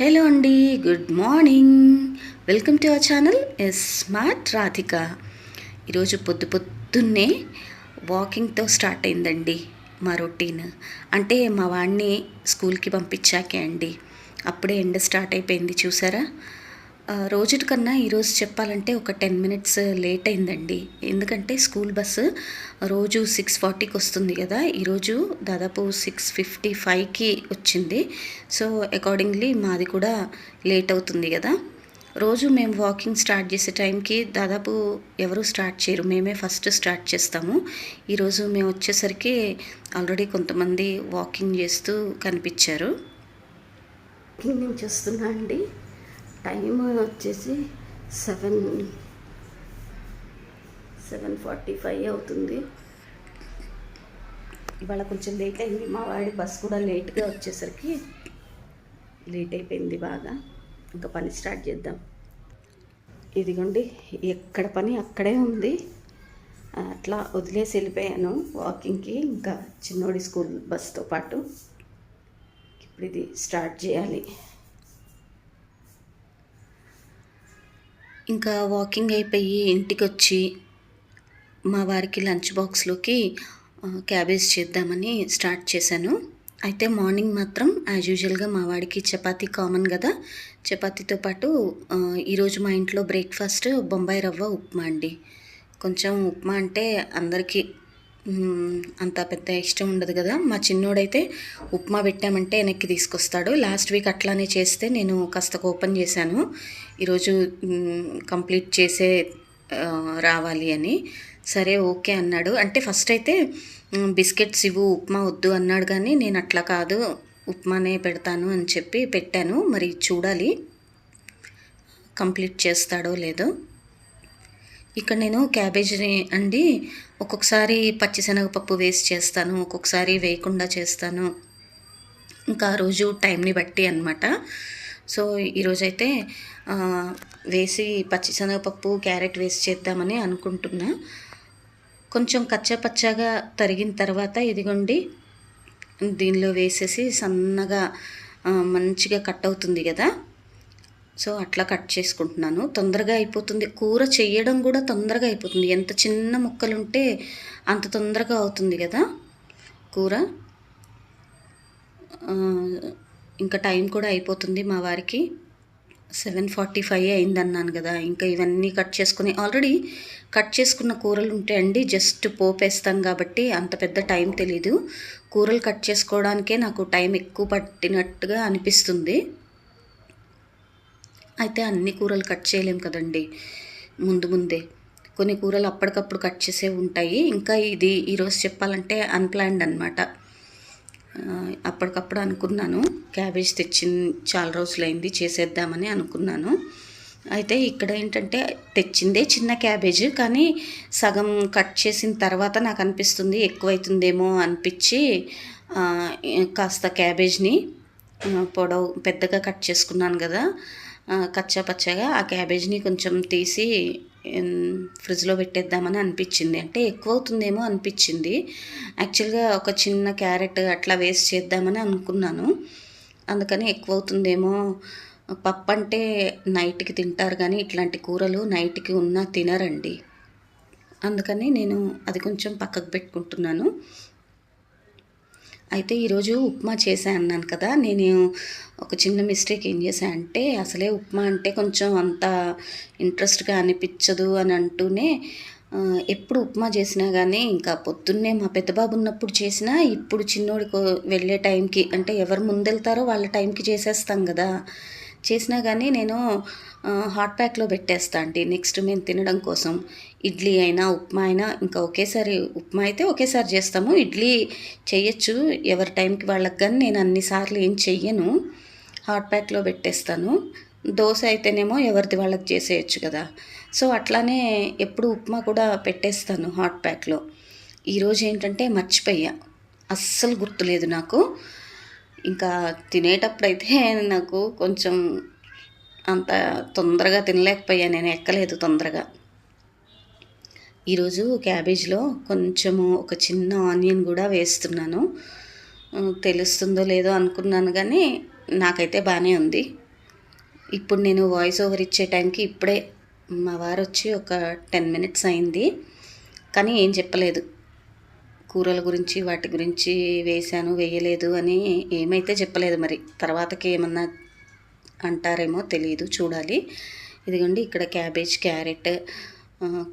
Hello అండి good morning. Welcome to our channel S smart Radhika. ఈరోజు పొద్దు పొద్దున్నే వాకింగ్తో స్టార్ట్ అయిందండి మా రొటీన్. అంటే మా వాడిని స్కూల్కి పంపించాకే అండి. అప్పుడే ఎండ స్టార్ట్ అయిపోయింది చూసారా? రోజుటి కన్నా ఈరోజు చెప్పాలంటే ఒక టెన్ మినిట్స్ లేట్ అయిందండి. ఎందుకంటే స్కూల్ బస్సు రోజు సిక్స్ ఫార్టీకి వస్తుంది కదా. ఈరోజు దాదాపు సిక్స్ ఫిఫ్టీ ఫైవ్కి వచ్చింది. సో అకార్డింగ్లీ మాది కూడా లేట్ అవుతుంది కదా. రోజు మేము వాకింగ్ స్టార్ట్ చేసే టైంకి దాదాపు ఎవరు స్టార్ట్ చేయరు. మేమే ఫస్ట్ స్టార్ట్ చేస్తాము. ఈరోజు మేము వచ్చేసరికి ఆల్రెడీ కొంతమంది వాకింగ్ చేస్తూ కనిపించారు. నేను చూస్తున్నా అండి? టైం వచ్చేసి సెవెన్ సెవెన్ ఫార్టీ ఫైవ్ అవుతుంది. ఇవాళ కొంచెం లేట్ అయింది. మా వాడి బస్ కూడా లేట్గా వచ్చేసరికి లేట్ అయిపోయింది బాగా. ఇంకా పని స్టార్ట్ చేద్దాం. ఇదిగోండి ఎక్కడ పని అక్కడే ఉంది. అట్లా వదిలేసి వెళ్ళిపోయాను వాకింగ్కి. ఇంకా చిన్నోడి స్కూల్ బస్తో పాటు. ఇప్పుడు ఇది స్టార్ట్ చేయాలి. ఇంకా వాకింగ్ అయిపోయి ఇంటికి వచ్చి మా వారికి లంచ్ బాక్స్లోకి క్యాబేజ్ చేద్దామని స్టార్ట్ చేశాను. అయితే మార్నింగ్ మాత్రం యాజ్ యూజువల్గా మా వాడికి చపాతీ కామన్ కదా. చపాతీతో పాటు ఈరోజు మా ఇంట్లో బ్రేక్ఫాస్ట్ బొంబాయి రవ్వ ఉప్మా అండి. కొంచెం ఉప్మా అంటే అందరికీ అంత పెద్ద ఇష్టం ఉండదు కదా. మా చిన్నోడైతే ఉప్మా పెట్టామంటే వెనక్కి తీసుకొస్తాడు. లాస్ట్ వీక్ అట్లానే చేస్తే నేను కాస్త ఓపెన్ చేశాను. ఈరోజు కంప్లీట్ చేసే రావాలి అని. సరే ఓకే అన్నాడు. అంటే ఫస్ట్ అయితే బిస్కెట్స్ ఇవ్వు ఉప్మా వద్దు అన్నాడు కానీ నేను అట్లా కాదు. ఉప్మానే పెడతాను అని చెప్పి పెట్టాను. మరి చూడాలి. కంప్లీట్ చేస్తాడో లేదో. ఇక్కడ నేను క్యాబేజీని అండి ఒక్కొక్కసారి పచ్చిశనగపప్పు వేసి చేస్తాను ఒక్కొక్కసారి వేయకుండా చేస్తాను. ఇంకా ఆ రోజు టైంని బట్టి అనమాట సో ఈరోజైతే వేసి పచ్చిశనగపప్పు క్యారెట్ వేసి చేద్దామని అనుకుంటున్నా. కొంచెం కచ్చపచ్చగా తరిగిన తర్వాత ఇదిగోండి దీనిలో వేసేసి సన్నగా మంచిగా కట్ అవుతుంది కదా. సో అట్లా కట్ చేసుకుంటున్నాను. తొందరగా అయిపోతుంది. కూర చేయడం కూడా తొందరగా అయిపోతుంది. ఎంత చిన్న ముక్కలు ఉంటే అంత తొందరగా అవుతుంది కదా కూర. ఇంకా టైం కూడా అయిపోతుంది మా వారికి. సెవెన్ ఫార్టీ ఫైవ్ అయింది అన్నాను కదా. ఇంకా ఇవన్నీ కట్ చేసుకుని ఆల్రెడీ కట్ చేసుకున్న కూరలు ఉంటే అండి జస్ట్ పోపేస్తాం కాబట్టి అంత పెద్ద టైం తెలీదు. కూరలు కట్ చేసుకోవడానికే నాకు టైం ఎక్కువ పట్టినట్టుగా అనిపిస్తుంది. అయితే అన్ని కూరలు కట్ చేయలేం కదండి. ముందు ముందే. కొన్ని కూరలు అప్పటికప్పుడు కట్ చేసే ఉంటాయి. ఇంకా ఇది ఈరోజు చెప్పాలంటే అన్ప్లాన్డ్ అనమాట అప్పటికప్పుడు అనుకున్నాను. క్యాబేజ్ తెచ్చి చాలా రోజులైంది. చేసేద్దామని అనుకున్నాను. అయితే ఇక్కడ ఏంటంటే తెచ్చిందే చిన్న క్యాబేజ్. కానీ సగం కట్ చేసిన తర్వాత నాకు అనిపిస్తుంది ఎక్కువైతుందేమో అనిపించి కాస్త క్యాబేజ్ని పొడవు పెద్దగా కట్ చేసుకున్నాను కదా. కచ్చా పచ్చగా ఆ క్యాబేజ్ని కొంచెం తీసి ఫ్రిడ్జ్లో పెట్టేద్దామని అనిపించింది. అంటే ఎక్కువ అవుతుందేమో అనిపించింది. యాక్చువల్గా ఒక చిన్న క్యారెట్ అట్లా వేస్ట్ చేద్దామని అనుకున్నాను. అందుకని ఎక్కువ అవుతుందేమో పప్పు అంటే నైట్కి తింటారు కానీ ఇట్లాంటి కూరలు నైట్కి ఉన్నా తినరండి. అందుకని నేను అది కొంచెం పక్కకు పెట్టుకుంటున్నాను. అయితే ఈరోజు ఉప్మా చేసా అన్నాను కదా నేను ఒక చిన్న మిస్టేక్ ఏం చేశా అంటే అసలే ఉప్మా అంటే కొంచెం అంత ఇంట్రెస్ట్గా అనిపించదు అని అంటూనే ఎప్పుడు ఉప్మా చేసినా కానీ ఇంకా పొద్దున్నే మా పెద్దబాబు ఉన్నప్పుడు చేసినా ఇప్పుడు చిన్నోడికి వెళ్ళే టైంకి అంటే ఎవరు ముందెళ్తారో వాళ్ళ టైంకి చేసేస్తాం కదా. చేసినా కానీ నేను హాట్ ప్యాక్లో పెట్టేస్తా అండి. నెక్స్ట్ మేము తినడం కోసం. ఇడ్లీ అయినా ఉప్మా అయినా ఇంకా ఒకేసారి ఉప్మా అయితే ఒకేసారి చేస్తాము. ఇడ్లీ చేయొచ్చు. ఎవరి టైంకి వాళ్ళకి కానీ నేను అన్నిసార్లు ఏం చెయ్యను. హాట్ ప్యాక్లో పెట్టేస్తాను. దోశ అయితేనేమో ఎవరిది వాళ్ళకి చేసేయచ్చు కదా. సో అట్లానే ఎప్పుడు ఉప్మా కూడా పెట్టేస్తాను హాట్ ప్యాక్లో. ఈరోజు ఏంటంటే మర్చిపోయా. అస్సలు గుర్తులేదు నాకు. ఇంకా తినేటప్పుడైతే నాకు కొంచెం అంత తొందరగా తినలేకపోయా. నేను ఎక్కలేదు తొందరగా. ఈరోజు క్యాబేజ్లో కొంచెము ఒక చిన్న ఆనియన్ కూడా వేస్తున్నాను. తెలుస్తుందో లేదో అనుకున్నాను కానీ నాకైతే బాగానే ఉంది. ఇప్పుడు నేను వాయిస్ ఓవర్ ఇచ్చే టైంకి ఇప్పుడే మా వారు వచ్చి ఒక టెన్ మినిట్స్ అయింది. కానీ ఏం చెప్పలేదు. కూరల గురించి వాటి గురించి వేశాను వేయలేదు అని ఏమైతే చెప్పలేదు మరి. తర్వాతకి ఏమన్నా అంటారేమో తెలియదు చూడాలి. ఇదిగోండి ఇక్కడ క్యాబేజ్ క్యారెట్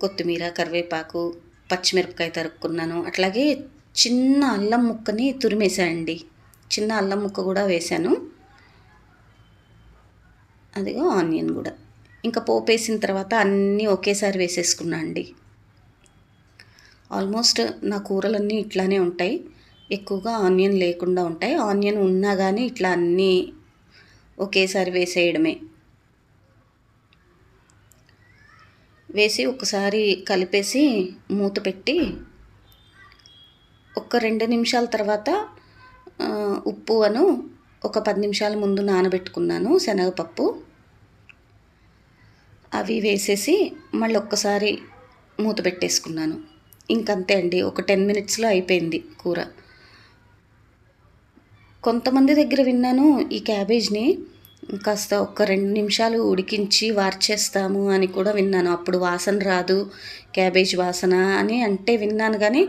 కొత్తిమీర కరివేపాకు పచ్చిమిరపకాయ తరుక్కున్నాను. అట్లాగే చిన్న అల్లం ముక్కని తురిమేశానండి. చిన్న అల్లం ముక్క కూడా వేశాను. అదిగో ఆనియన్ కూడా. ఇంకా పోపు వేసిన తర్వాత అన్నీ ఒకేసారి వేసేసుకున్నా అండి. ఆల్మోస్ట్ నా కూరలన్నీ ఇట్లానే ఉంటాయి. ఎక్కువగా ఆనియన్ లేకుండా ఉంటాయి. ఆనియన్ ఉన్నా కానీ ఇట్లా అన్నీ ఒకేసారి వేసేయడమే. వేసి ఒకసారి కలిపేసి మూత పెట్టి ఒక రెండు నిమిషాల తర్వాత ఉప్పు అను ఒక పది నిమిషాల ముందు నానబెట్టుకున్నాను శనగపప్పు. అవి వేసేసి మళ్ళీ ఒక్కసారి మూత పెట్టేసుకున్నాను. ఇంకంతే అండి ఒక టెన్ మినిట్స్లో అయిపోయింది కూర. కొంతమంది దగ్గర విన్నాను ఈ క్యాబేజ్ని కాస్త ఒక రెండు నిమిషాలు ఉడికించి వార్చేస్తాము అని కూడా విన్నాను. అప్పుడు వాసన రాదు క్యాబేజ్ వాసన అని అంటే విన్నాను కానీ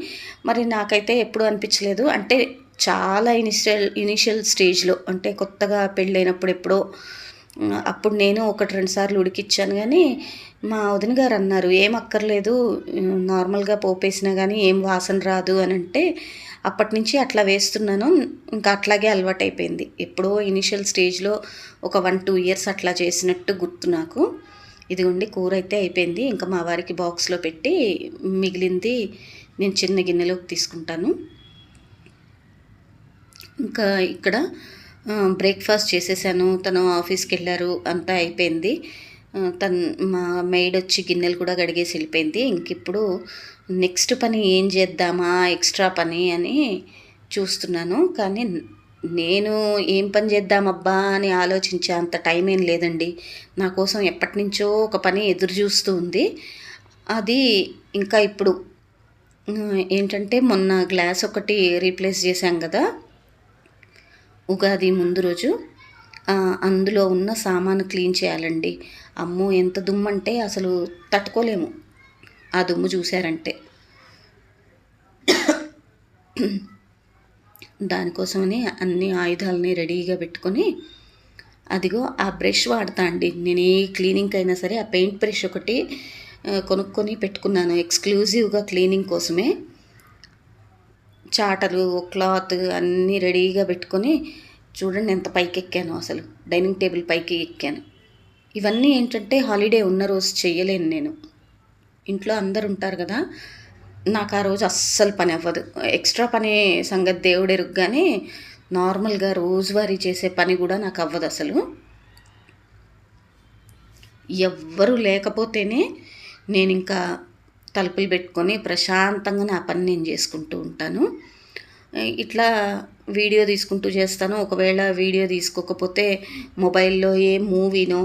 మరి నాకైతే ఎప్పుడు అనిపించలేదు. అంటే చాలా ఇనిషియల్ ఇనిషియల్ స్టేజ్లో అంటే కొత్తగా పెళ్ళైనప్పుడు ఎప్పుడో అప్పుడు నేను ఒకటి రెండు సార్లు ఉడికిచ్చాను కానీ మా వదిన గారు అన్నారు ఏం అక్కర్లేదు నార్మల్గా పోపేసినా కానీ ఏం వాసన రాదు అని అంటే అప్పటి నుంచి అట్లా వేస్తున్నాను. ఇంకా అట్లాగే అలవాటు అయిపోయింది ఎప్పుడో ఇనిషియల్ స్టేజ్లో ఒక వన్ టూ ఇయర్స్ అట్లా చేసినట్టు గుర్తు నాకు. ఇదిగోండి కూర అయితే అయిపోయింది. ఇంకా మా వారికి బాక్స్లో పెట్టి మిగిలింది నేను చిన్న గిన్నెలోకి తీసుకుంటాను. ఇంకా ఇక్కడ బ్రేక్ఫాస్ట్ చేసేసాను. తను ఆఫీస్కి వెళ్ళారు అంతా అయిపోయింది. తను మా మెయిడ్ వచ్చి గిన్నెలు కూడా గడిగేసి వెళ్ళిపోయింది. ఇంక ఇప్పుడు నెక్స్ట్ పని ఏం చేద్దామా ఎక్స్ట్రా పని అని చూస్తున్నాను. కానీ నేను ఏం పని చేద్దామబ్బా అని ఆలోచించే అంత టైం ఏం లేదండి. నా కోసం ఎప్పటి నుంచో ఒక పని ఎదురు చూస్తూ ఉంది. అది ఇంకా ఇప్పుడు ఏంటంటే మొన్న గ్లాస్ ఒకటి రీప్లేస్ చేశాం కదా ఉగాది ముందు రోజు. అందులో ఉన్న సామాను క్లీన్ చేయాలండి. అమ్మో ఎంత దుమ్ము అంటే అసలు తట్టుకోలేము. ఆ దుమ్ము చూశారంటే. దానికోసమని అన్ని ఆయుధాలని రెడీగా పెట్టుకొని అదిగో ఆ బ్రష్ వాడతా అండి. నేను ఏ క్లీనింగ్ అయినా సరే ఆ పెయింట్ బ్రష్ ఒకటి కొనుక్కొని పెట్టుకున్నాను. ఎక్స్క్లూజివ్గా క్లీనింగ్ కోసమే. చాటలు క్లాత్ అన్నీ రెడీగా పెట్టుకొని చూడండి ఎంత పైకి ఎక్కాను అసలు. డైనింగ్ టేబుల్ పైకి ఎక్కాను. ఇవన్నీ ఏంటంటే హాలిడే ఉన్న రోజు చేయలేను నేను. ఇంట్లో అందరు ఉంటారు కదా నాకు ఆ రోజు అస్సలు పని అవ్వదు. ఎక్స్ట్రా పని సంగతి దేవుడు ఎరుగు కానీ నార్మల్గా రోజువారీ చేసే పని కూడా నాకు అవ్వదు అసలు. ఎవ్వరు లేకపోతేనే నేను ఇంకా తలుపులు పెట్టుకొని ప్రశాంతంగా నా పని నేను చేసుకుంటూ ఉంటాను. ఇట్లా వీడియో తీసుకుంటూ చేస్తాను. ఒకవేళ వీడియో తీసుకోకపోతే మొబైల్లో ఏ మూవీనో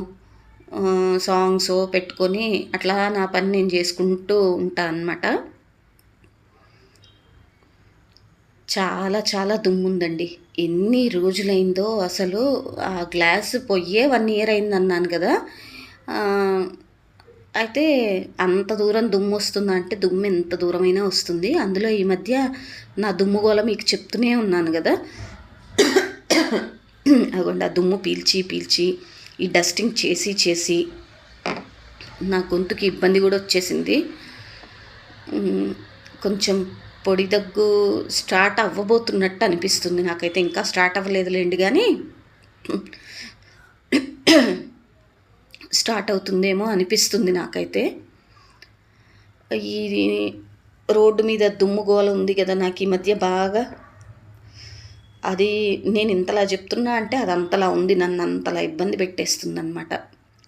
సాంగ్స్ పెట్టుకొని అట్లా నా పని నేను చేసుకుంటూ ఉంటాను అనమాట చాలా చాలా దుమ్ముందండి. ఎన్ని రోజులైందో అసలు ఆ గ్లాస్ పొయ్యే వన్ ఇయర్ అయింది అన్నాను కదా. అయితే అంత దూరం దుమ్ము వస్తుందా అంటే దుమ్ము ఎంత దూరమైనా వస్తుంది. అందులో ఈ మధ్య నా దుమ్ము గోల మీకు చెప్తూనే ఉన్నాను కదా. అగోండి ఆ దుమ్ము పీల్చి పీల్చి ఈ డస్టింగ్ చేసి చేసి నా గొంతుకి ఇబ్బంది కూడా వచ్చేసింది. కొంచెం పొడి దగ్గు స్టార్ట్ అవ్వబోతున్నట్టు అనిపిస్తుంది నాకైతే. ఇంకా స్టార్ట్ అవ్వలేదులేండి కానీ స్టార్ట్ అవుతుందేమో అనిపిస్తుంది నాకైతే. ఈ రోడ్డు మీద దుమ్ము గోల ఉంది కదా నాకు ఈ మధ్య బాగా అది నేను ఇంతలా చెప్తున్నా అంటే అది అంతలా ఉంది నన్ను అంతలా ఇబ్బంది పెట్టేస్తుంది అనమాట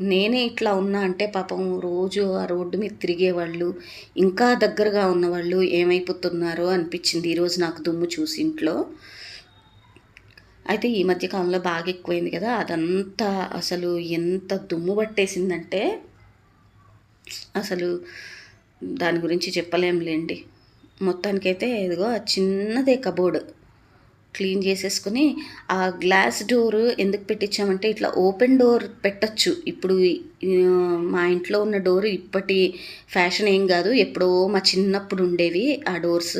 నేనే ఇట్లా ఉన్నా అంటే పాపం రోజు ఆ రోడ్డు మీద తిరిగేవాళ్ళు ఇంకా దగ్గరగా ఉన్నవాళ్ళు ఏమైపోతున్నారో అనిపించింది ఈరోజు నాకు దుమ్ము చూసి ఇంట్లో. అయితే ఈ మధ్య కాలంలో బాగా ఎక్కువైంది కదా అదంతా అసలు ఎంత దుమ్ము పట్టేసిందంటే అసలు దాని గురించి చెప్పలేంలేండి. మొత్తానికైతే ఇదిగో చిన్నదే కబోర్డ్. క్లీన్ చేసేసుకుని ఆ గ్లాస్ డోర్ ఎందుకు పెట్టించామంటే ఇట్లా ఓపెన్ డోర్ పెట్టచ్చు. ఇప్పుడు మా ఇంట్లో ఉన్న డోర్ ఇప్పటి ఫ్యాషన్ ఏం కాదు. ఎప్పుడో మా చిన్నప్పుడు ఉండేవి ఆ డోర్స్.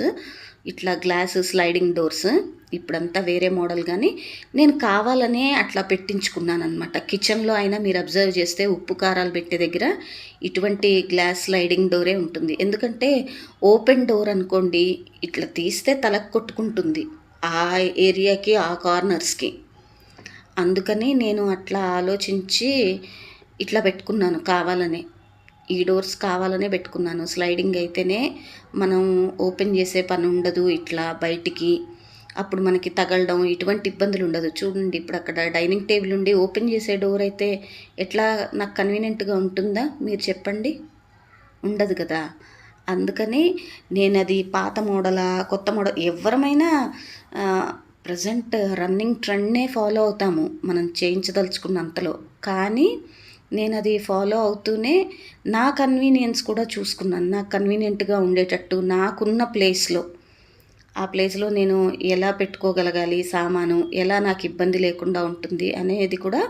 ఇట్లా గ్లాస్ స్లైడింగ్ డోర్స్. ఇప్పుడంతా వేరే మోడల్ కానీ నేను కావాలనే అట్లా పెట్టించుకున్నాను అనమాట కిచెన్లో అయినా మీరు అబ్జర్వ్ చేస్తే ఉప్పు కారాలు పెట్టే దగ్గర ఇటువంటి గ్లాస్ స్లైడింగ్ డోరే ఉంటుంది. ఎందుకంటే ఓపెన్ డోర్ అనుకోండి ఇట్లా తీస్తే తలకు కొట్టుకుంటుంది. ఆ ఏరియాకి ఆ కార్నర్స్కి. అందుకని నేను అట్లా ఆలోచించి ఇట్లా పెట్టుకున్నాను కావాలనే. ఈ డోర్స్ కావాలనే పెట్టుకున్నాను. స్లైడింగ్ అయితేనే మనం ఓపెన్ చేసే పని ఉండదు ఇట్లా బయటికి. అప్పుడు మనకి తగలడం ఇటువంటి ఇబ్బందులు ఉండదు. చూడండి ఇప్పుడు అక్కడ డైనింగ్ టేబుల్ ఉండి ఓపెన్ చేసే డోర్ అయితే ఎట్లా నాకు కన్వీనియంట్గా ఉంటుందా? మీరు చెప్పండి. ఉండదు కదా. అందుకని నేను అది పాత మోడలా కొత్త మోడల్ ఎవరమైనా ప్రజెంట్ రన్నింగ్ ట్రెండ్నే ఫాలో అవుతాము. మనం చేయించదలుచుకున్నంతలో. కానీ నేను అది ఫాలో అవుతూనే నా కన్వీనియన్స్ కూడా చూసుకున్నాను. నాకు కన్వీనియంట్గా ఉండేటట్టు నాకున్న ప్లేస్లో ఆ ప్లేస్లో నేను ఎలా పెట్టుకోగలగాలి సామాను ఎలా నాకు ఇబ్బంది లేకుండా ఉంటుంది అనేది కూడా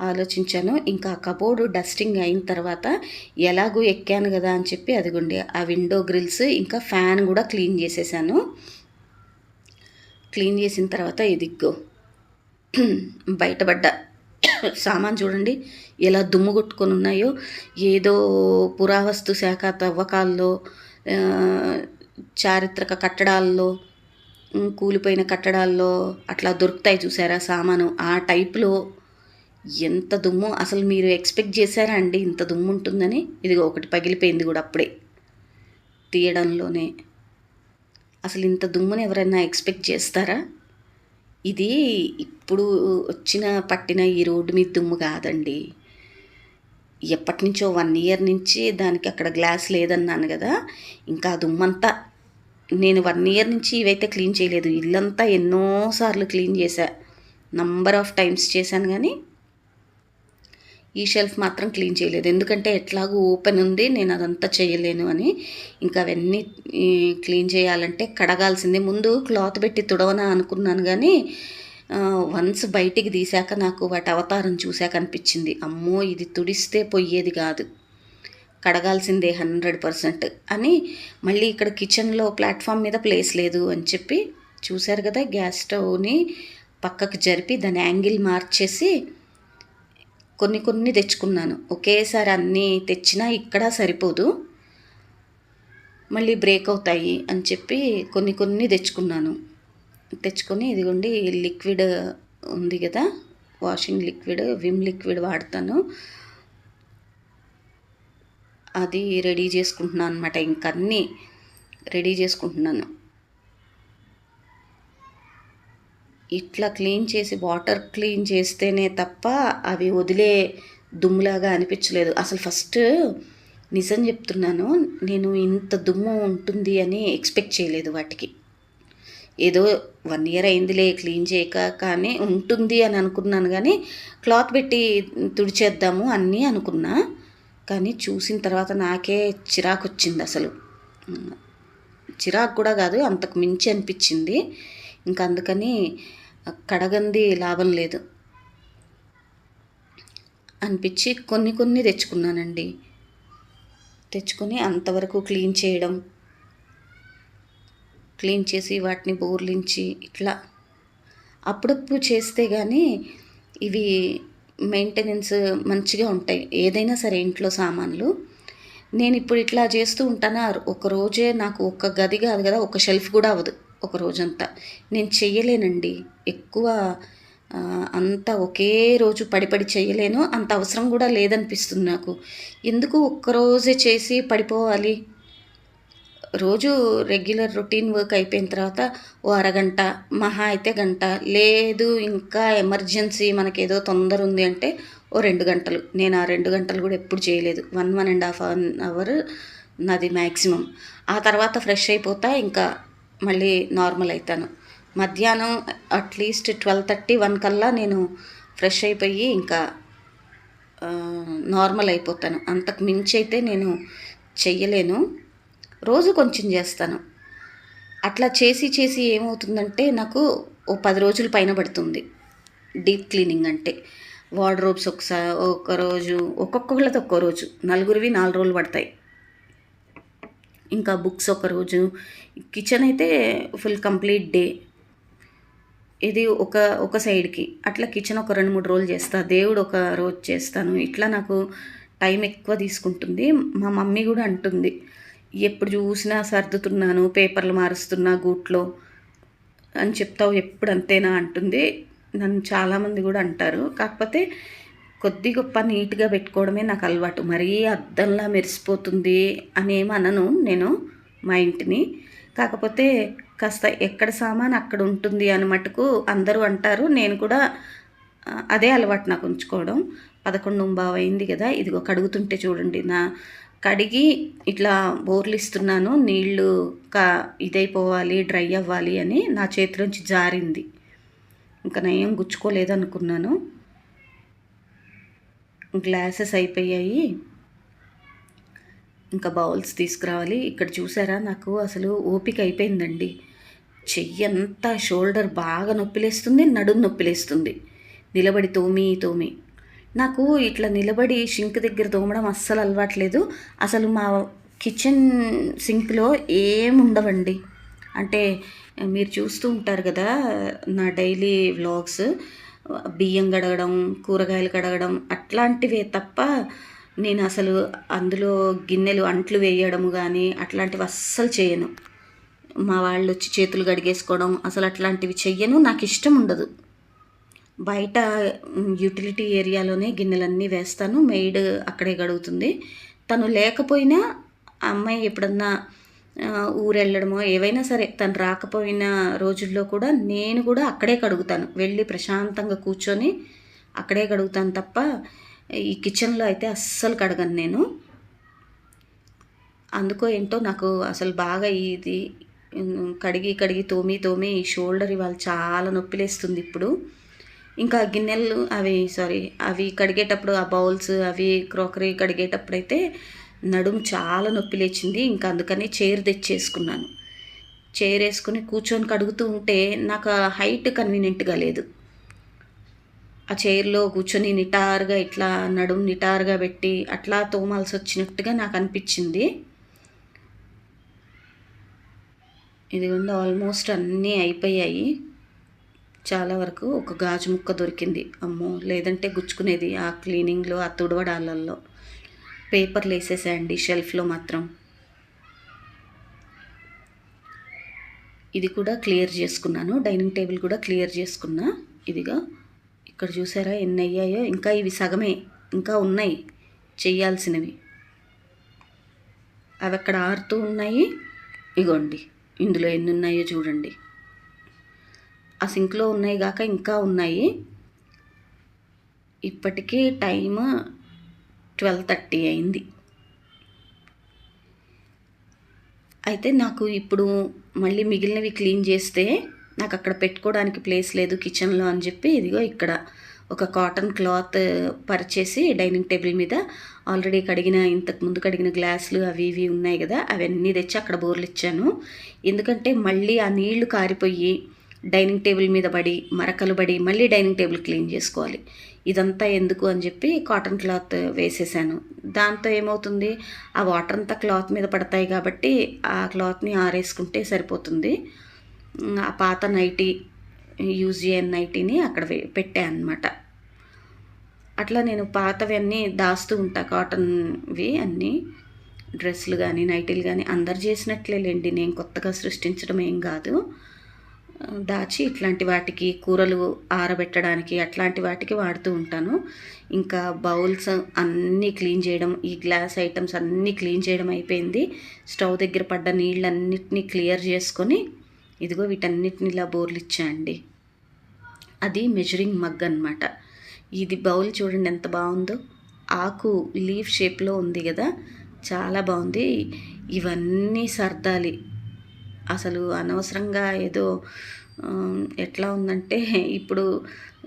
ఆలోచించాను. ఇంకా కబోర్డు డస్టింగ్ అయిన తర్వాత ఎలాగో ఎక్కాను కదా అని చెప్పి అదిగోండి ఆ విండో గ్రిల్స్ ఇంకా ఫ్యాన్ కూడా క్లీన్ చేసేసాను. క్లీన్ చేసిన తర్వాత ఇదిగ్గో బయటపడ్డ సామాన్ చూడండి. ఎలా దుమ్ము కొట్టుకొని ఉన్నాయో. ఏదో పురావస్తు శాఖ తవ్వకాల్లో చారిత్రక కట్టడాల్లో కూలిపోయిన కట్టడాల్లో అట్లా దొరుకుతాయి చూసారా సామాను. ఆ టైప్లో ఎంత దుమ్ము అసలు మీరు ఎక్స్పెక్ట్ చేశారా అండి ఇంత దుమ్ము ఉంటుందని? ఇదిగో ఒకటి పగిలిపోయింది కూడా అప్పుడే. తీయడంలోనే. అసలు ఇంత దుమ్మును ఎవరైనా ఎక్స్పెక్ట్ చేస్తారా? ఇది ఇప్పుడు వచ్చిన పట్టిన ఈ రోడ్డు మీద దుమ్ము కాదండి. ఎప్పటి నుంచో వన్ ఇయర్ నుంచి దానికి అక్కడ గ్లాస్ లేదన్నాను కదా ఇంకా దుమ్మంతా నేను వన్ ఇయర్ నుంచి ఇవైతే క్లీన్ చేయలేదు. ఇల్లంతా ఎన్నోసార్లు క్లీన్ చేశా. నంబర్ ఆఫ్ టైమ్స్ చేశాను కానీ ఈ షెల్ఫ్ మాత్రం క్లీన్ చేయలేదు. ఎందుకంటే ఎట్లాగూ ఓపెన్ ఉంది నేను అదంతా చేయలేను అని. ఇంకా అవన్నీ క్లీన్ చేయాలంటే కడగాల్సిందే. ముందు క్లాత్ పెట్టి తుడవనా అనుకున్నాను కానీ వన్స్ బయటికి తీసాక నాకు వాటి అవతారం చూశాక అనిపించింది. అమ్మో ఇది తుడిస్తే పోయేది కాదు. కడగాల్సిందే హండ్రెడ్ పర్సెంట్ అని మళ్ళీ ఇక్కడ కిచెన్లో ప్లాట్ఫామ్ మీద ప్లేస్ లేదు అని చెప్పి చూశారు కదా గ్యాస్ స్టవ్ని పక్కకు జరిపి దాని యాంగిల్ మార్చేసి కొన్ని కొన్ని తెచ్చుకున్నాను. ఒకేసారి అన్నీ తెచ్చినా ఇక్కడ సరిపోదు. మళ్ళీ బ్రేక్ అవుతాయి అని చెప్పి కొన్ని కొన్ని తెచ్చుకున్నాను. తెచ్చుకొని ఇదిగోండి లిక్విడ్ ఉంది కదా వాషింగ్ లిక్విడ్ విమ్ లిక్విడ్ వాడతాను. అది రెడీ చేసుకుంటున్నాను అనమాట ఇంకన్నీ రెడీ చేసుకుంటున్నాను. ఇట్లా క్లీన్ చేసి వాటర్ క్లీన్ చేస్తేనే తప్ప అవి వదిలే దుమ్ములాగా అనిపించలేదు. అసలు ఫస్ట్ నిజం చెప్తున్నాను నేను ఇంత దుమ్ము ఉంటుంది అని ఎక్స్పెక్ట్ చేయలేదు వాటికి. ఏదో వన్ ఇయర్ అయిందిలే క్లీన్ చేయక కానీ ఉంటుంది అని అనుకున్నాను కానీ క్లాత్ పెట్టి తుడిచేద్దాము అన్నీ అనుకున్నా కానీ చూసిన తర్వాత నాకే చిరాకు వచ్చింది అసలు. చిరాకు కూడా కాదు అంతకు మించి అనిపించింది. ఇంకా అందుకని కడగంది లాభం లేదు. అనిపించి కొన్ని కొన్ని తెచ్చుకున్నానండి. తెచ్చుకొని అంతవరకు క్లీన్ చేయడం క్లీన్ చేసి వాటిని బోర్లించి ఇట్లా అప్పుడప్పుడు చేస్తే కానీ ఇవి మెయింటెనెన్స్ మంచిగా ఉంటాయి. ఏదైనా సరే ఇంట్లో సామాన్లు. నేను ఇప్పుడు ఇట్లా చేస్తూ ఉంటానా? ఒక రోజే నాకు ఒక గది కాదు కదా ఒక షెల్ఫ్ కూడా అవ్వదు. ఒక రోజంతా. నేను చెయ్యలేనండి. ఎక్కువ అంతా అంత ఒకే రోజు పడిపడి చేయలేను అంత అవసరం కూడా లేదనిపిస్తుంది నాకు. ఎందుకు ఒక్కరోజే చేసి పడిపోవాలి? రోజు రెగ్యులర్ రొటీన్ వర్క్ అయిపోయిన తర్వాత ఓ అరగంట మహా అయితే గంట లేదు ఇంకా ఎమర్జెన్సీ మనకేదో తొందర ఉంది అంటే ఓ రెండు గంటలు. నేను ఆ రెండు గంటలు కూడా ఎప్పుడు చేయలేదు. One one and half an hour నాది మ్యాక్సిమం ఆ తర్వాత ఫ్రెష్ అయిపోతా ఇంకా మళ్ళీ నార్మల్ అవుతాను మధ్యాహ్నం అట్లీస్ట్ ట్వెల్వ్ థర్టీ వన్ కల్లా నేను ఫ్రెష్ అయిపోయి ఇంకా నార్మల్ అయిపోతాను. అంతకు మించి అయితే నేను చెయ్యలేను. రోజు కొంచెం చేస్తాను. అట్లా చేసి చేసి ఏమవుతుందంటే నాకు ఓ పది రోజుల పైన పడుతుంది. డీప్ క్లీనింగ్ అంటే. వార్డ్రోబ్స్ ఒకసారి ఒక రోజు ఒక్కొక్కళ్ళతో ఒక్కో రోజు. నలుగురివి నాలుగు రోజులు పడతాయి. ఇంకా బుక్స్ ఒక రోజు. కిచెన్ అయితే ఫుల్ కంప్లీట్ డే. ఇది ఒక ఒక సైడ్కి. అట్లా కిచెన్ ఒక రెండు మూడు రోజులు చేస్తా. దేవుడు ఒక రోజు చేస్తాను. ఇట్లా నాకు టైం ఎక్కువ తీసుకుంటుంది. మా మమ్మీ కూడా అంటుంది. ఎప్పుడు చూసినా సర్దుతున్నాను పేపర్లు మారుస్తున్నా గూట్లో అని చెప్తావు ఎప్పుడు అంతేనా అంటుంది. నన్ను చాలామంది కూడా అంటారు. కాకపోతే కొద్ది గొప్ప నీట్గా పెట్టుకోవడమే నాకు అలవాటు. మరీ అద్దంలా మెరిసిపోతుంది అనేమనను నేను మా ఇంటిని. కాకపోతే కాస్త ఎక్కడ సామాన్ అక్కడ ఉంటుంది అని మటుకు అందరూ అంటారు. నేను కూడా అదే అలవాటు నాకు ఉంచుకోవడం. పదకొండు బావ అయింది కదా ఇదిగో కడుగుతుంటే చూడండి. నా కడిగి ఇట్లా బోర్లు ఇస్తున్నాను నీళ్ళు కా ఇదైపోవాలి డ్రై అవ్వాలి అని నా చేతిలోంచి జారింది. ఇంకా నయం గుచ్చుకోలేదనుకున్నాను. గ్లాసెస్ అయిపోయాయి. ఇంకా బౌల్స్ తీసుకురావాలి. ఇక్కడ చూసారా? నాకు అసలు ఓపిక అయిపోయిందండి. చెయ్యి అంతా షోల్డర్ బాగా నొప్పిలేస్తుంది నడుము నొప్పిలేస్తుంది. నిలబడి తోమి తోమి. నాకు ఇట్లా నిలబడి షింక్ దగ్గర తోమడం అస్సలు అలవాట్లేదు. అసలు మా కిచెన్ సింక్లో ఏముండవండి అంటే మీరు చూస్తూ ఉంటారు కదా నా డైలీ వ్లాగ్స్. బియ్యం కడగడం కూరగాయలు కడగడం అట్లాంటివే తప్ప నేను అసలు అందులో గిన్నెలు అంట్లు వేయడము కానీ అట్లాంటివి అస్సలు చేయను. మా వాళ్ళు వచ్చి చేతులు కడిగేసుకోవడం అసలు అట్లాంటివి చెయ్యను. నాకు ఇష్టం ఉండదు. బయట యూటిలిటీ ఏరియాలోనే గిన్నెలన్నీ వేస్తాను. మెయిడ్ అక్కడే గడుగుతుంది. తను లేకపోయినా అమ్మాయి ఎప్పుడన్నా ఊరు ఏవైనా సరే తను రాకపోయిన రోజుల్లో కూడా నేను కూడా అక్కడే కడుగుతాను. వెళ్ళి ప్రశాంతంగా కూర్చొని అక్కడే కడుగుతాను తప్ప ఈ కిచెన్లో అయితే అస్సలు కడగను నేను. అందుకో ఏంటో నాకు అసలు బాగా ఇది కడిగి కడిగి తోమి తోమి ఈ షోల్డర్ ఇవాళ చాలా నొప్పిలేస్తుంది ఇప్పుడు. ఇంకా గిన్నెలు అవి సారీ అవి కడిగేటప్పుడు ఆ బౌల్స్ అవి క్రోకరీ కడిగేటప్పుడు అయితే నడుము చాలా నొప్పి లేచింది. ఇంకా అందుకని చైర్ తెచ్చేసుకున్నాను. చైర్ వేసుకుని కూర్చొని కడుగుతూ ఉంటే నాకు హైట్ కన్వీనియంట్గా లేదు. ఆ చైర్లో కూర్చొని నిటారుగా ఇట్లా నడుము నిటారుగా పెట్టి అట్లా తోమాల్సి వచ్చినట్టుగా నాకు అనిపించింది. ఇదిగోండి ఆల్మోస్ట్ అన్నీ అయిపోయాయి. చాలా వరకు ఒక గాజు ముక్క దొరికింది. అమ్మో లేదంటే గుచ్చుకునేది ఆ క్లీనింగ్లో ఆ తుడవడాలలో పేపర్లు వేసేసేయండి షెల్ఫ్లో మాత్రం. ఇది కూడా క్లియర్ చేసుకున్నాను. డైనింగ్ టేబుల్ కూడా క్లియర్ చేసుకున్నా. ఇదిగా ఇక్కడ చూసారా ఎన్ని అయ్యాయో? ఇంకా ఇవి సగమే. ఇంకా ఉన్నాయి చెయ్యాల్సినవి అవి అక్కడ ఆరుతూ ఉన్నాయి. ఇగోండి ఇందులో ఎన్ని ఉన్నాయో చూడండి. ఆ సింక్లో ఉన్నాయి కాక ఇంకా ఉన్నాయి. ఇప్పటికీ టైమ్ ట్వెల్వ్ థర్టీ అయింది. అయితే నాకు ఇప్పుడు మళ్ళీ మిగిలినవి క్లీన్ చేస్తే నాకు అక్కడ పెట్టుకోవడానికి ప్లేస్ లేదు కిచెన్లో అని చెప్పి ఇదిగో ఇక్కడ ఒక కాటన్ క్లాత్ పరిచేసి డైనింగ్ టేబుల్ మీద ఆల్రెడీ కడిగిన ఇంతకు ముందు కడిగిన గ్లాసులు అవి ఇవి ఉన్నాయి కదా అవన్నీ తెచ్చి అక్కడ బోర్లు ఇచ్చాను. ఎందుకంటే మళ్ళీ ఆ నీళ్ళు కారిపోయి డైనింగ్ టేబుల్ మీద పడి మరకలు పడి మళ్ళీ డైనింగ్ టేబుల్ క్లీన్ చేసుకోవాలి. ఇదంతా ఎందుకు అని చెప్పి కాటన్ క్లాత్ వేసేసాను. దాంతో ఏమవుతుంది? ఆ వాటర్ అంతా క్లాత్ మీద పడతాయి కాబట్టి ఆ క్లాత్ని ఆరేసుకుంటే సరిపోతుంది. ఆ పాత నైటీ యూజ్ చేయని నైటీని అక్కడ పెట్టా అనమాట అట్లా నేను పాతవి అన్నీ దాస్తూ ఉంటా కాటన్వి అన్నీ. డ్రెస్సులు కానీ నైటీలు కానీ అందరు చేసినట్లేలేండి. నేను కొత్తగా సృష్టించడం ఏం కాదు. దాచి ఇట్లాంటి వాటికి కూరలు ఆరబెట్టడానికి అట్లాంటి వాటికి వాడుతూ ఉంటాను. ఇంకా బౌల్స్ అన్నీ క్లీన్ చేయడం ఈ గ్లాస్ ఐటమ్స్ అన్నీ క్లీన్ చేయడం అయిపోయింది. స్టవ్ దగ్గర పడ్డ నీళ్ళన్నిటినీ క్లియర్ చేసుకొని ఇదిగో వీటన్నిటిని ఇలా బోర్లు ఇచ్చాయండి అది మెజరింగ్ మగ్ అనమాట ఇది బౌల్ చూడండి ఎంత బాగుందో. ఆకు లీఫ్ షేప్లో ఉంది కదా. చాలా బాగుంది. ఇవన్నీ సర్దాలి. అసలు అనవసరంగా ఏదో ఎట్లా ఉందంటే ఇప్పుడు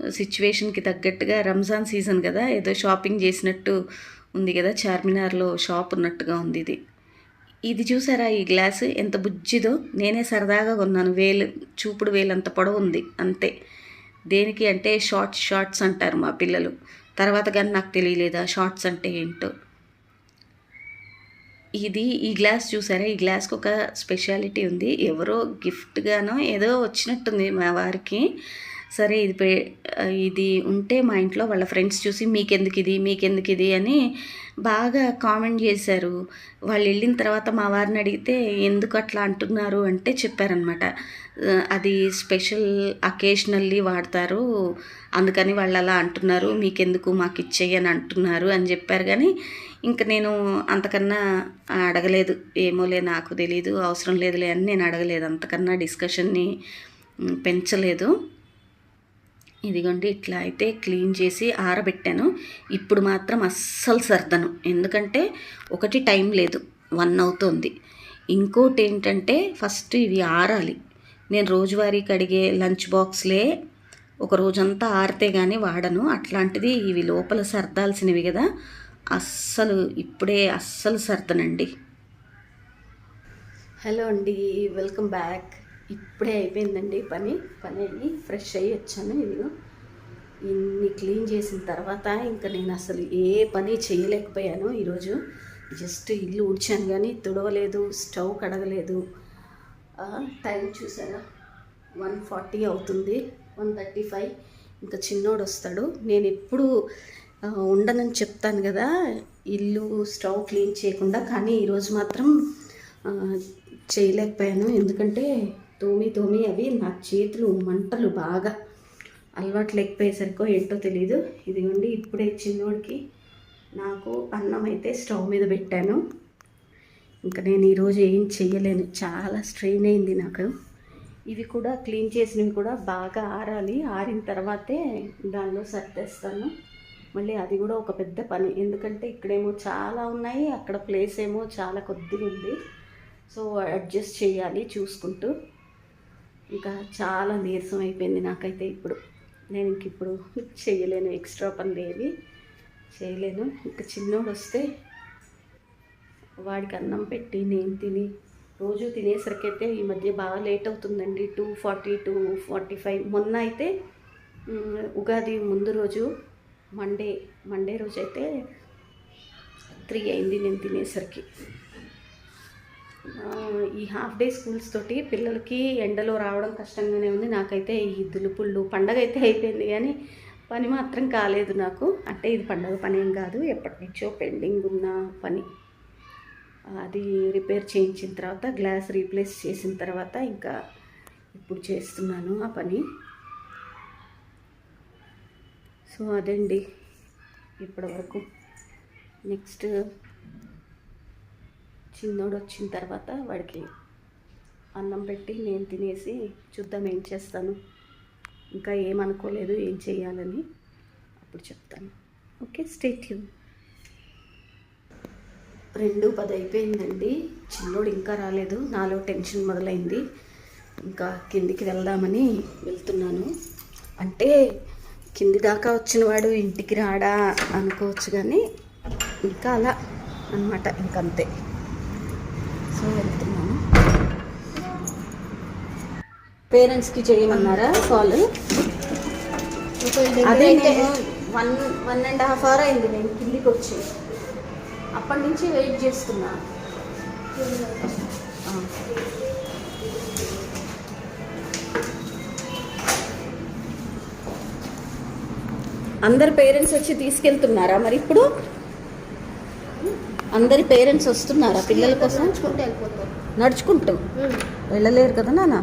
సిచ్యువేషన్కి తగ్గట్టుగా రంజాన్ సీజన్ కదా ఏదో షాపింగ్ చేసినట్టు ఉంది కదా చార్మినార్లో షాప్ ఉన్నట్టుగా ఉంది ఇది. ఇది చూసారా ఈ గ్లాస్? ఎంత బుజ్జిదో. నేనే సరదాగా కొన్నాను. వేలు చూపుడు వేలు అంత పొడవు ఉంది అంతే. దేనికి అంటే షార్ట్స్ షార్ట్స్ అంటారు మా పిల్లలు. తర్వాత కానీ నాకు తెలియలేదా షార్ట్స్ అంటే ఏంటో. ఇది ఈ గ్లాస్ చూసారా? ఈ గ్లాస్కి ఒక స్పెషాలిటీ ఉంది. ఎవరో గిఫ్ట్గానో ఏదో వచ్చినట్టుంది మా వారికి. సరే ఇది పే ఇది ఉంటే మా ఇంట్లో వాళ్ళ ఫ్రెండ్స్ చూసి మీకెందుకు ఇది మీకెందుకు ఇది అని బాగా కామెంట్ చేశారు. వాళ్ళు వెళ్ళిన తర్వాత మా వారిని అడిగితే ఎందుకు అట్లా అంటున్నారు అంటే చెప్పారనమాట అది స్పెషల్ అకేషనల్లీ వాడతారు. అందుకని వాళ్ళు అలా అంటున్నారు. మీకెందుకు మాకు ఇచ్చేయి అని అంటున్నారు అని చెప్పారు. కానీ ఇంకా నేను అంతకన్నా అడగలేదు. ఏమోలే నాకు తెలీదు అవసరం లేదులే అని నేను అడగలేదు. అంతకన్నా డిస్కషన్ని పెంచలేదు. ఇదిగోండి ఇట్లా అయితే క్లీన్ చేసి ఆరబెట్టాను. ఇప్పుడు మాత్రం అస్సలు సర్దను. ఎందుకంటే ఒకటి టైం లేదు వన్ అవుతుంది. ఇంకోటి ఏంటంటే ఫస్ట్ ఇవి ఆరాలి. నేను రోజువారీ కడిగే లంచ్ బాక్స్లే ఒక రోజంతా ఆరితే కానీ వాడను. అట్లాంటిది ఇవి లోపల సర్దాల్సినవి కదా అస్సలు ఇప్పుడే అస్సలు సర్దనండి. హలో అండి వెల్కమ్ బ్యాక్. ఇప్పుడే అయిపోయిందండి పని. పని అయ్యి ఫ్రెష్ అయ్యి వచ్చాను ఇదిగో ఇన్ని క్లీన్ చేసిన తర్వాత ఇంకా నేను అసలు ఏ పని చేయలేకపోయాను ఈరోజు. జస్ట్ ఇల్లు ఊడ్చాను కానీ తుడవలేదు స్టవ్ కడగలేదు. టైం చూసారా? వన్ ఫార్టీ అవుతుంది వన్ థర్టీ ఫైవ్. ఇంకా చిన్నోడు వస్తాడు. నేను ఎప్పుడు ఉండనని చెప్తాను కదా. ఇల్లు స్టవ్ క్లీన్ చేయకుండా కానీ ఈరోజు మాత్రం చేయలేకపోయాను. ఎందుకంటే తోమి తోమి అవి నా చేతులు మంటలు బాగా అలవాటు లేకపోయేసరికో ఏంటో తెలీదు. ఇదిగోండి ఇప్పుడే చిన్నోడికి నాకు అన్నం అయితే స్టవ్ మీద పెట్టాను. ఇంకా నేను ఈరోజు ఏం చేయలేను చాలా స్ట్రెయిన్ అయింది నాకు. ఇవి కూడా క్లీన్ చేసినవి కూడా బాగా ఆరాలి. ఆరిన తర్వాతే దానిలో సర్దేస్తాను. మళ్ళీ అది కూడా ఒక పెద్ద పని. ఎందుకంటే ఇక్కడేమో చాలా ఉన్నాయి అక్కడ ప్లేస్ ఏమో చాలా కొద్దిగా ఉంది. సో అడ్జస్ట్ చేయాలి చూసుకుంటూ. ఇంకా చాలా నీరసం అయిపోయింది నాకైతే ఇప్పుడు. నేను ఇంక ఇప్పుడు చేయలేను ఎక్స్ట్రా పనులు ఏవి చేయలేను. ఇంకా చిన్నోడు వస్తే వాడికి అన్నం పెట్టి నేను తిని రోజు తినేసరికైతే ఈ మధ్య బాగా లేట్ అవుతుందండి. Two forty two forty five మొన్న అయితే ఉగాది ముందు రోజు మండే మండే రోజు అయితే త్రీ అయింది నేను తినేసరికి. ఈ హాఫ్ డే స్కూల్స్ తోటి పిల్లలకి ఎండలో రావడం కష్టంగానే ఉంది. నాకైతే ఈ దులుపుళ్ళు పండగ అయితే అయిపోయింది కానీ పని మాత్రం కాలేదు నాకు. అంటే ఇది పండగ పని ఏం కాదు. ఎప్పటి నుంచో పెండింగ్ ఉన్న పని. అది రిపేర్ చేయించిన తర్వాత గ్లాస్ రీప్లేస్ చేసిన తర్వాత ఇంకా ఇప్పుడు చేస్తున్నాను ఆ పని. సో అదండి ఇప్పటివరకు. నెక్స్ట్ చిన్నోడు వచ్చిన తర్వాత వాడికి అన్నం పెట్టి నేను తినేసి చూద్దాం ఏం చేస్తాను. ఇంకా ఏమనుకోలేదు ఏం చేయాలని అప్పుడు చెప్తాను. ఓకే స్టేట్ యూ రెండు పది అయిపోయిందండి. చిన్నోడు ఇంకా రాలేదు నాలో టెన్షన్ మొదలైంది. ఇంకా కిందికి వెళ్దామని వెళ్తున్నాను. అంటే కింది దాకా వచ్చిన వాడు ఇంటికి రాడా అనుకోవచ్చు కానీ ఇంకా అలా అనమాట ఇంకంతే. సో వెళ్తున్నాను పేరెంట్స్కి చేయమన్నారా కాల్? అదే నేను one one and half hour అయింది నేను కిందికి వచ్చి. అప్పటి నుంచి వెయిట్ చేస్తున్నా. అందరి పేరెంట్స్ వచ్చి తీసుకెళ్తున్నారా మరి ఇప్పుడు? అందరి పేరెంట్స్ వస్తున్నారా పిల్లల కోసం? నడుచుకుంటూ. వెళ్ళలేరు కదా నాన్న?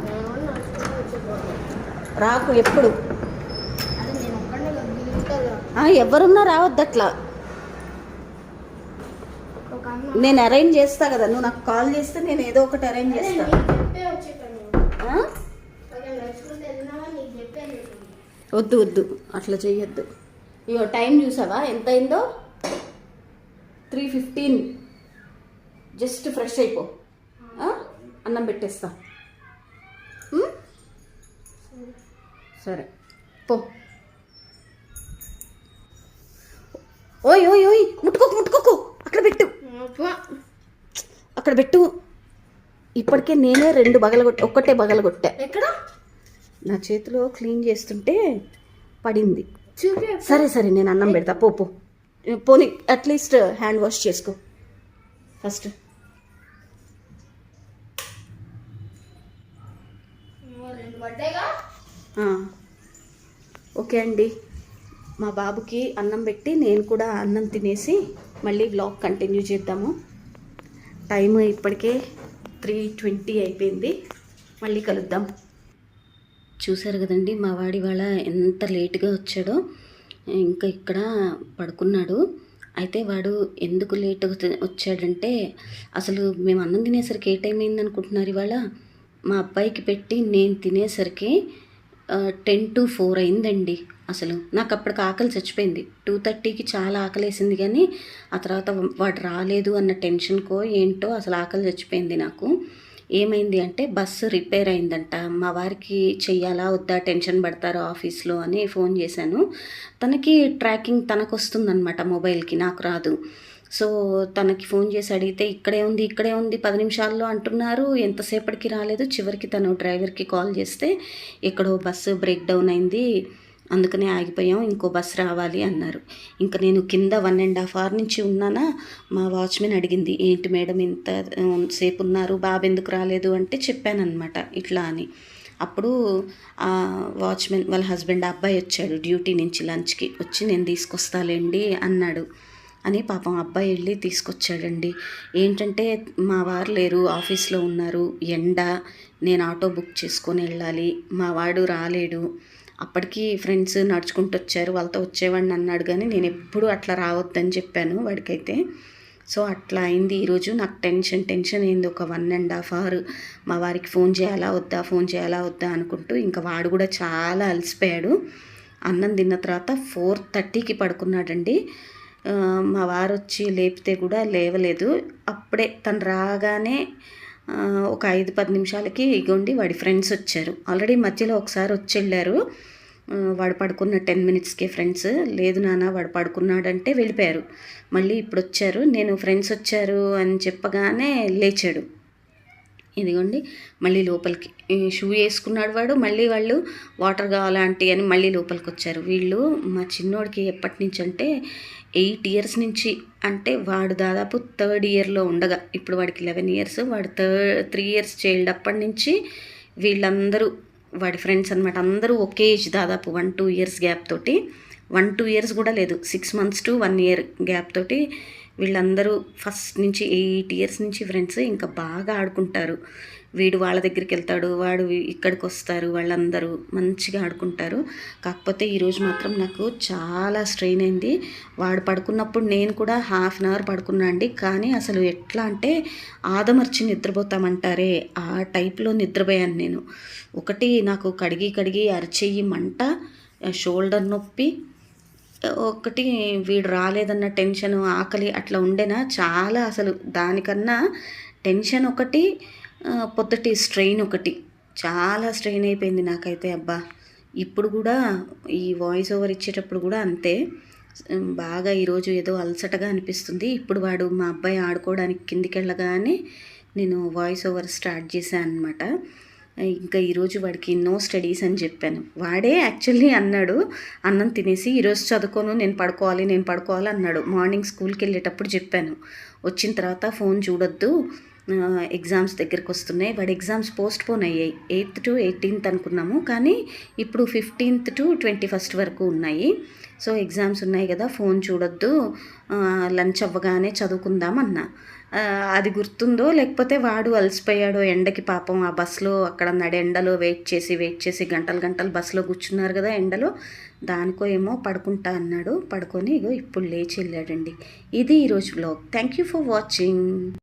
రాకు ఎప్పుడు? ఎవరున్నా రావద్దు అట్లా. నేను అరేంజ్ చేస్తా కదా నువ్వు నాకు కాల్ చేస్తే నేను ఏదో ఒకటి అరేంజ్ చేస్తా. వద్దు వద్దు. అట్లా చెయ్యొద్దు. ఇగో టైం చూసావా? ఎంత అయిందో త్రీ ఫిఫ్టీన్ జస్ట్ ఫ్రెష్ అయిపో? అన్నం పెట్టేస్తా? సరే. పో. ఓయ్ ఓయ్ ఓయ్ ముట్టుకోకు ముట్టుకోకు. అక్కడ పెట్టు. అక్కడ పెట్టు. ఇప్పటికే నేనే రెండు బగలగొట్ట ఒక్కటే బగలగొట్టా ఎక్కడ? నా చేతిలో క్లీన్ చేస్తుంటే పడింది. సరే సరే నేను అన్నం పెడతా. పో పో. పోనీ అట్లీస్ట్ హ్యాండ్ వాష్ చేసుకో. ఫస్ట్ ఓకే అండి. మా బాబుకి అన్నం పెట్టి నేను కూడా అన్నం తినేసి మళ్ళీ వ్లాగ్ కంటిన్యూ చేద్దాము. టైం ఇప్పటికే త్రీ ట్వంటీ అయిపోయింది. మళ్ళీ కలుద్దాం. చూశారు కదండి మా వాడి వాళ్ళ ఎంత లేట్గా వచ్చాడో ఇంకా ఇక్కడ పడుకున్నాడు. అయితే వాడు ఎందుకు లేట్ వచ్చాడంటే అసలు మేము అన్నం తినేసరికి ఏ టైం అయింది అనుకుంటున్నారు ఇవాళ? మా అబ్బాయికి పెట్టి నేను తినేసరికి టెన్ టు ఫోర్ అయిందండి అసలు. నాకు అప్పటికి ఆకలి చచ్చిపోయింది. టూ థర్టీకి చాలా ఆకలి వేసింది కానీ ఆ తర్వాత వాడు రాలేదు అన్న టెన్షన్కో ఏంటో అసలు ఆకలి చచ్చిపోయింది నాకు. ఏమైంది అంటే బస్సు రిపేర్ అయిందంట. మా వారికి చెయ్యాలా వద్దా టెన్షన్ పడతారు ఆఫీస్లో అని ఫోన్ చేశాను. తనకి ట్రాకింగ్ తనకు వస్తుందన్నమాట మొబైల్కి నాకు రాదు. సో తనకి ఫోన్ చేసి అడిగితే ఇక్కడే ఉంది ఇక్కడే ఉంది పది నిమిషాల్లో అంటున్నారు. ఎంతసేపటికి రాలేదు. చివరికి తను డ్రైవర్కి కాల్ చేస్తే ఎక్కడో బస్సు బ్రేక్ డౌన్ అయింది అందుకనే ఆగిపోయాం ఇంకో బస్ రావాలి అన్నారు. ఇంకా నేను కింద వన్ అండ్ హాఫ్ అవర్ నుంచి ఉన్నానా మా వాచ్మెన్ అడిగింది ఏంటి మేడం ఇంత సేపు ఉన్నారు బాబు ఎందుకు రాలేదు? అంటే చెప్పానన్నమాట ఇట్లా అని. అప్పుడు ఆ వాచ్మెన్ వాళ్ళ హస్బెండ్ అబ్బాయి వచ్చాడు డ్యూటీ నుంచి లంచ్కి వచ్చి నేను తీసుకొస్తాలేండి అన్నాడు. అని పాపం అబ్బాయి వెళ్ళి తీసుకొచ్చాడండి. ఏంటంటే మా వారు లేరు ఆఫీస్లో ఉన్నారు ఎండ నేను ఆటో బుక్ చేసుకొని వెళ్ళాలి మా వాడు రాలేడు అప్పటికి ఫ్రెండ్స్ నడుచుకుంటూ వచ్చారు వాళ్ళతో వచ్చేవాడిని అన్నాడు కానీ నేను ఎప్పుడు అట్లా రావద్దని చెప్పాను వాడికైతే. సో అట్లా అయింది. ఈరోజు నాకు టెన్షన్ టెన్షన్ అయింది. ఒక వన్ అండ్ హాఫ్ అవర్ మా వారికి ఫోన్ చేయాలా వద్దా ఫోన్ చేయాలా వద్దా అనుకుంటూ ఇంకా వాడు కూడా చాలా అలసిపోయాడు. అన్నం తిన్న తర్వాత ఫోర్ థర్టీకి పడుకున్నాడండి. మా వారు వచ్చి లేపితే కూడా లేవలేదు. అప్పుడే తను రాగానే ఒక ఐదు పది నిమిషాలకి ఇగోండి వాడి ఫ్రెండ్స్ వచ్చారు. ఆల్రెడీ మధ్యలో ఒకసారి వచ్చి వెళ్ళారు. వాడు పడుకున్న టెన్ మినిట్స్కే ఫ్రెండ్స్. లేదు నాన్న వాడు పడుకున్నాడంటే వెళ్ళిపోయారు. మళ్ళీ ఇప్పుడు వచ్చారు నేను ఫ్రెండ్స్ వచ్చారు అని చెప్పగానే లేచాడు. ఇదిగోండి మళ్ళీ లోపలికి. షూ వేసుకున్నాడు వాడు. మళ్ళీ వాళ్ళు వాటర్ కావాలంటే అని మళ్ళీ లోపలికి వచ్చారు వీళ్ళు మా చిన్నోడికి ఎప్పటి నుంచి అంటే ఎయిట్ ఇయర్స్ నుంచి అంటే వాడు దాదాపు థర్డ్ ఇయర్లో ఉండగా. ఇప్పుడు వాడికి లెవెన్ ఇయర్స్ వాడు థర్డ్ త్రీ ఇయర్స్ చైల్డ్ అప్పటి నుంచి వీళ్ళందరూ వాడి ఫ్రెండ్స్ అనమాట అందరూ ఒకే ఏజ్ దాదాపు వన్ టూ ఇయర్స్ గ్యాప్ తోటి వన్ టూ ఇయర్స్ కూడా లేదు. Six months to one year gap తోటి వీళ్ళందరూ ఫస్ట్ నుంచి ఎయిట్ ఇయర్స్ నుంచి ఫ్రెండ్స్ ఇంకా బాగా ఆడుకుంటారు. వీడు వాళ్ళ దగ్గరికి వెళ్తాడు వాడు ఇక్కడికి వస్తారు వాళ్ళందరూ మంచిగా ఆడుకుంటారు. కాకపోతే ఈరోజు మాత్రం నాకు చాలా స్ట్రెయిన్ అయింది. వాడు పడుకున్నప్పుడు నేను కూడా హాఫ్ అన్ అవర్ పడుకున్నా అండి. కానీ అసలు ఎట్లా అంటే ఆదమర్చి నిద్రపోతామంటారే ఆ టైప్లో నిద్రపోయాను నేను. ఒకటి నాకు కడిగి కడిగి అరిచెయ్యి మంట షోల్డర్ నొప్పి ఒకటి వీడు రాలేదన్న టెన్షన్ ఆకలి అట్లా ఉండేనా చాలా అసలు దానికన్నా టెన్షన్ ఒకటి పొద్దుటి స్ట్రెయిన్ ఒకటి. చాలా స్ట్రెయిన్ అయిపోయింది నాకైతే అబ్బా. ఇప్పుడు కూడా ఈ వాయిస్ ఓవర్ ఇచ్చేటప్పుడు కూడా అంతే. బాగా ఈరోజు ఏదో అలసటగా అనిపిస్తుంది. ఇప్పుడు వాడు మా అబ్బాయి ఆడుకోవడానికి కిందికి వెళ్ళగానే నేను వాయిస్ ఓవర్ స్టార్ట్ చేశాను అనమాట ఇంకా ఈరోజు వాడికి నో స్టడీస్ అని చెప్పాను. వాడే యాక్చువల్లీ అన్నాడు అన్నం తినేసి ఈరోజు చదువుకోను నేను పడుకోవాలి నేను పడుకోవాలి అన్నాడు. మార్నింగ్ స్కూల్కి వెళ్ళేటప్పుడు చెప్పాను. వచ్చిన తర్వాత ఫోన్ చూడొద్దు ఎగ్జామ్స్ దగ్గరికి వస్తున్నాయి వాడి ఎగ్జామ్స్ పోస్ట్ పోన్ అయ్యాయి. ఎయిత్ టు ఎయిటీన్త్ అనుకున్నాము. కానీ ఇప్పుడు ఫిఫ్టీన్త్ టు ట్వంటీ ఫస్ట్ వరకు ఉన్నాయి. సో ఎగ్జామ్స్ ఉన్నాయి కదా. ఫోన్ చూడొద్దు. లంచ్ అవ్వగానే చదువుకుందాం అన్నా. అది గుర్తుందో లేకపోతే వాడు అలసిపోయాడో ఎండకి పాపం ఆ బస్సులో అక్కడ నడి ఎండలో వెయిట్ చేసి వెయిట్ చేసి గంటలు గంటలు బస్సులో కూర్చున్నారు కదా ఎండలో. దానికో ఏమో పడుకుంటా అన్నాడు. పడుకొని ఇగో ఇప్పుడు లేచి వెళ్ళాడండి. ఇది ఈరోజు blog thank you for watching